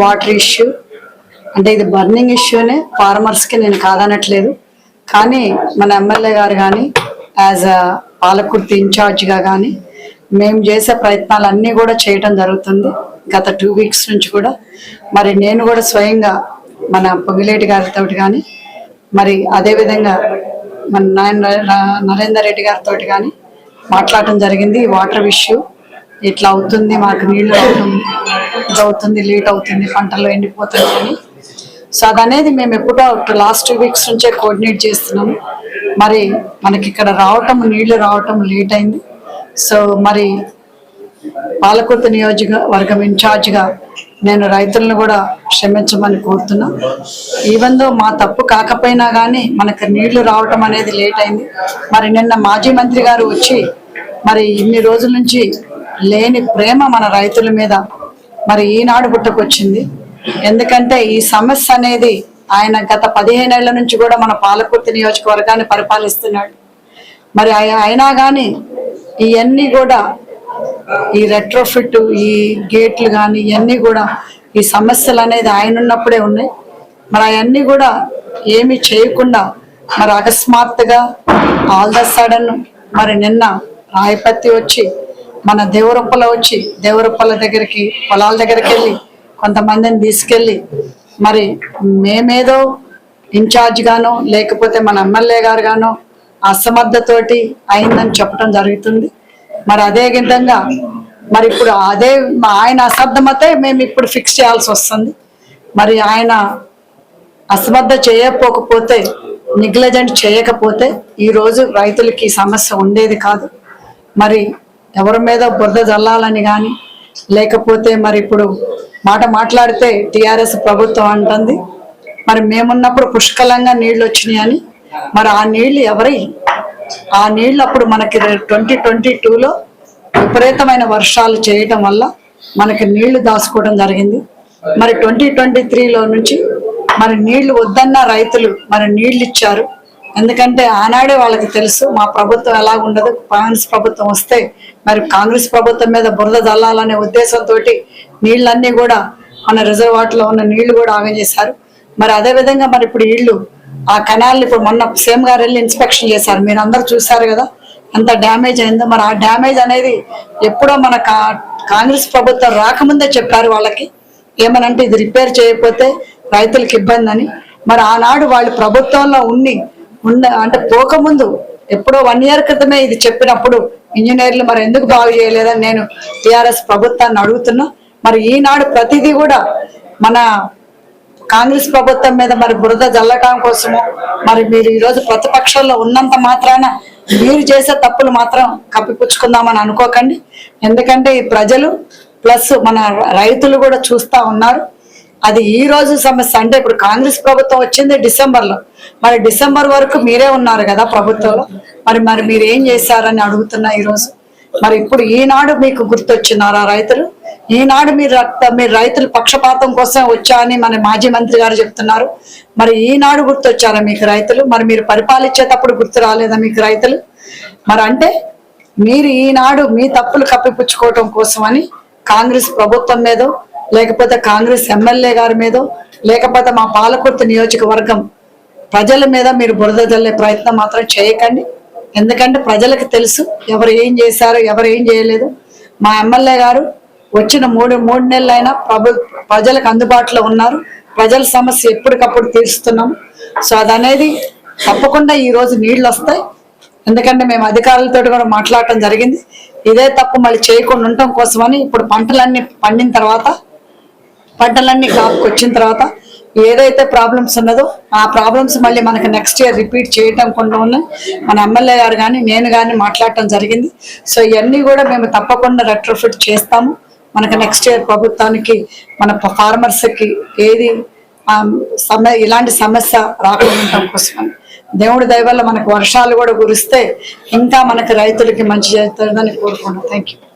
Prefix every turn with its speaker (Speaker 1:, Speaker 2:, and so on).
Speaker 1: Water issue అంటే ఇది burning ఇష్యూనే ఫార్మర్స్కి నేను కాదనట్లేదు. కానీ మన ఎమ్మెల్యే గారు కానీ యాజ్ అ పాలకుర్తి ఇన్ఛార్జ్గా కానీ మేము చేసే ప్రయత్నాలు అన్నీ కూడా చేయటం జరుగుతుంది. గత టూ వీక్స్ నుంచి కూడా. మరి నేను కూడా స్వయంగా మన పొంగిలేటి గారితో కానీ మరి అదేవిధంగా మన నరేంద్ర నరేందర్ రెడ్డి గారితో కానీ మాట్లాడటం జరిగింది. ఈ వాటర్ ఇష్యూ ఇట్లా అవుతుంది మాకు నీళ్ళు రావటం అవుతుంది లేట్ అవుతుంది పంటలు ఎండిపోతుంది అని. సో అదనేది మేము ఎప్పుడో లాస్ట్ టూ వీక్స్ నుంచే కోఆర్డినేట్ చేస్తున్నాము మరి మనకి ఇక్కడ రావటం నీళ్ళు రావటం లేట్ అయింది. సో మరి పాలకొత్త నియోజకవర్గం ఇన్ఛార్జ్గా నేను రైతులను కూడా క్షమించమని కోరుతున్నా. ఈవెన్ దో మా తప్పు కాకపోయినా కానీ మనకు నీళ్ళు రావటం అనేది లేట్ అయింది. మరి నిన్న మాజీ మంత్రి గారు వచ్చి మరి ఇన్ని రోజుల నుంచి లేని ప్రేమ మన రైతుల మీద మరి ఈనాడు పుట్టుకొచ్చింది. ఎందుకంటే ఈ సమస్య అనేది ఆయన గత పదిహేనేళ్ళ నుంచి కూడా మన పాలకుర్తి నియోజకవర్గాన్ని పరిపాలిస్తున్నాడు. మరి ఆయ- అయినా కానీ ఇవన్నీ కూడా ఈ రెట్రోఫిట్ ఈ గేట్లు కానీ ఇవన్నీ కూడా ఈ సమస్యలు అనేది ఆయన ఉన్నప్పుడే ఉన్నాయి. మరి అవన్నీ కూడా ఏమి చేయకుండా మరి అకస్మాత్తుగా ఆల్ ద సడన్ మరి నిన్న రాయపత్తి వచ్చి మన దేవరొప్పల వచ్చి దేవరొప్పల దగ్గరికి పొలాల దగ్గరికి వెళ్ళి కొంతమందిని తీసుకెళ్ళి మరి మేమేదో ఇన్ఛార్జ్గానో లేకపోతే మన ఎమ్మెల్యే గారు గానో అసమర్థతోటి అయిందని చెప్పడం జరుగుతుంది. మరి అదే విధంగా మరి ఇప్పుడు అదే ఆయన అసమర్థమతే మేము ఇప్పుడు ఫిక్స్ చేయాల్సి వస్తుంది. మరి ఆయన అసమర్థ చేయకపోకపోతే నెగ్లెజెంట్ చేయకపోతే ఈరోజు రైతులకి సమస్య ఉండేది కాదు. మరి ఎవరి మీద బురద జల్లాలని కానీ లేకపోతే మరి ఇప్పుడు మాట మాట్లాడితే టిఆర్ఎస్ ప్రభుత్వం అంటుంది మరి మేమున్నప్పుడు పుష్కలంగా నీళ్ళు వచ్చినాయని మరి ఆ నీళ్ళు ఎవరి? ఆ నీళ్ళు అప్పుడు మనకి ట్వంటీ ట్వంటీ టూలో విపరీతమైన వర్షాలు చేయటం వల్ల మనకి నీళ్ళు దాచుకోవడం జరిగింది. మరి ట్వంటీ ట్వంటీ త్రీలో నుంచి మరి నీళ్ళు వద్దన్న రైతులు మరి నీళ్ళు ఇచ్చారు. ఎందుకంటే ఆనాడే వాళ్ళకి తెలుసు మా ప్రభుత్వం ఎలా ఉండదు కాంగ్రెస్ ప్రభుత్వం వస్తే మరి కాంగ్రెస్ ప్రభుత్వం మీద బురద జల్లాలనే ఉద్దేశంతో నీళ్ళన్నీ కూడా మన రిజర్వాట్లో ఉన్న నీళ్ళు కూడా ఆగం చేశారు. మరి అదే విధంగా మరి ఇప్పుడు ఇళ్ళు ఆ కెనాల్ని ఇప్పుడు మొన్న సేమ్ గారు వెళ్ళి ఇన్స్పెక్షన్ చేశారు. మీరు అందరు చూసారు కదా అంత డ్యామేజ్ అయిందో. మరి ఆ డ్యామేజ్ అనేది ఎప్పుడో మన కా- కాంగ్రెస్ ప్రభుత్వం రాకముందే చెప్పారు వాళ్ళకి. ఏమనంటే ఇది రిపేర్ చేయకపోతే రైతులకు ఇబ్బంది అని. మరి ఆనాడు వాళ్ళు ప్రభుత్వంలో ఉన్ని ఉన్న అంటే పోకముందు ఎప్పుడో వన్ ఇయర్ క్రితమే ఇది చెప్పినప్పుడు ఇంజనీర్లు మరి ఎందుకు బాగు చేయలేదని నేను టిఆర్ఎస్ ప్రభుత్వాన్ని అడుగుతున్నా. మరి ఈనాడు ప్రతిదీ కూడా మన కాంగ్రెస్ ప్రభుత్వం మీద మరి బురద జల్లటం కోసము మరి మీరు ఈరోజు ప్రతిపక్షంలో ఉన్నంత మాత్రాన మీరు చేసే తప్పులు మాత్రం కప్పిపుచ్చుకుందామని అనుకోకండి. ఎందుకంటే ఈ ప్రజలు ప్లస్ మన రైతులు కూడా చూస్తా ఉన్నారు. అది ఈ రోజు సమస్య. అంటే ఇప్పుడు కాంగ్రెస్ ప్రభుత్వం వచ్చింది డిసెంబర్లో. మరి డిసెంబర్ వరకు మీరే ఉన్నారు కదా ప్రభుత్వంలో? మరి మరి మీరు ఏం చేశారని అడుగుతున్నా ఈ రోజు మరి ఇప్పుడు ఈనాడు మీకు గుర్తొచ్చినారా రైతులు? ఈనాడు మీరు రక్త మీరు రైతులు పక్షపాతం కోసం వచ్చా అని మన మాజీ మంత్రి గారు చెప్తున్నారు. మరి ఈనాడు గుర్తొచ్చారా మీకు రైతులు? మరి మీరు పరిపాలించేటప్పుడు గుర్తు రాలేదా మీకు రైతులు? మరి అంటే మీరు ఈనాడు మీ తప్పులు కప్పిపుచ్చుకోవటం కోసం అని కాంగ్రెస్ ప్రభుత్వం మీదో లేకపోతే కాంగ్రెస్ ఎమ్మెల్యే గారి మీదో లేకపోతే మా పాలకుర్తి నియోజకవర్గం ప్రజల మీద మీరు బురద చల్లే ప్రయత్నం మాత్రం చేయకండి. ఎందుకంటే ప్రజలకు తెలుసు ఎవరు ఏం చేశారు ఎవరు ఏం చేయలేదు. మా ఎమ్మెల్యే గారు వచ్చిన మూడు మూడు నెలలైనా ప్రభు ప్రజలకు అందుబాటులో ఉన్నారు. ప్రజల సమస్య ఎప్పటికప్పుడు తీరుస్తున్నాం. సో అదనేది తప్పకుండా ఈరోజు నీళ్ళు వస్తాయి. ఎందుకంటే మేము అధికారులతో కూడా మాట్లాడటం జరిగింది. ఇదే తప్పు మళ్ళీ చేయకుండా ఉండటం కోసమని ఇప్పుడు పంటలన్నీ పండిన తర్వాత పంటలన్నీ కాపుకొచ్చిన తర్వాత ఏదైతే ప్రాబ్లమ్స్ ఉన్నదో ఆ ప్రాబ్లమ్స్ మళ్ళీ మనకి నెక్స్ట్ ఇయర్ రిపీట్ చేయటం కొన్ని ఉన్నాయి మన ఎమ్మెల్యే గారు కానీ నేను కానీ మాట్లాడటం జరిగింది. సో ఇవన్నీ కూడా మేము తప్పకుండా రెట్రోఫిట్ చేస్తాము. మనకు నెక్స్ట్ ఇయర్ ప్రభుత్వానికి మన ఫార్మర్స్కి ఏది సమ ఇలాంటి సమస్య రాకుండా కోసం దేవుడి దయ వల్ల మనకు వర్షాలు కూడా కురిస్తే ఇంకా మనకి రైతులకి మంచి చేస్తుందని కోరుకున్నాం థ్యాంక్ యూ